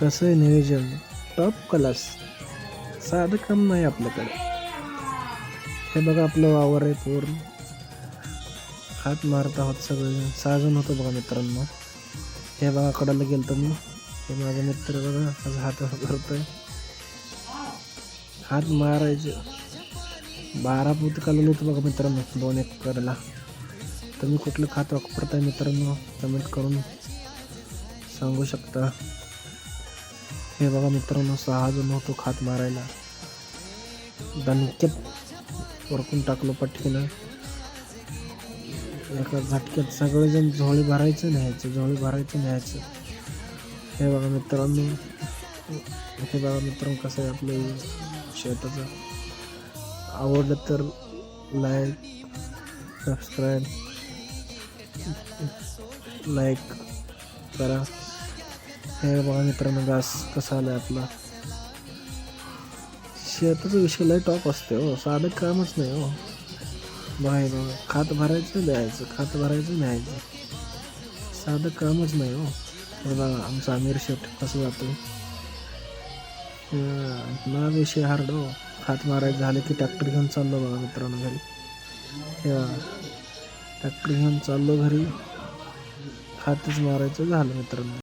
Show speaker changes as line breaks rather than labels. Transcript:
कसं आहे नियोजन? टॉप क्लास साधं काम नाही आपल्याकडे. हे बघा आपलं वावर आहे पूर्ण. हात मारत आहोत सगळे सहाजण होतं बघा मित्रांनो. हे बघा कडाला गेलं मी. हे माझा मित्र बघा माझा हात करतोय हात मारायचे. बारा पोत काढलेलं होतं बघा मित्रांनो दोन एक करायला तुम्ही कुठलं खात वापरताय मित्रांनो? कमेंट करून सांगू शकता. हे बघा मित्रांनो सहा जण होतो खात मारायला. दणक्यात वरकून टाकलो पटकीनं. एका झटक्यात सगळेजण झोळी भरायचं न्यायचं झोळी भरायचं न्यायचं. हे बघा मित्रांनो हे बघा मित्रांनो कसं आहे आपलं शेताचं. आवडलं तर लाईक सबस्क्राईब लाईक करा. हे बघा मित्रांनो घास कसा आलाय आपला. शेताचा विषय लय टॉप असते हो साधं कामच नाही हो. बाय बघा खात भरायचं द्यायचं खात भरायचं न्यायचं. साधं कामच नाही हो. हे बघा आमचा आमिर शेट कसं जातो ना विषय हार्ड हो. खात मारायचं झालं की ट्रॅक्टर घेऊन चाललो बघा मित्रांनो घरी. ट्रॅक्टर घेऊन चाललो घरी. खातच मारायचं झालं मित्रांनो.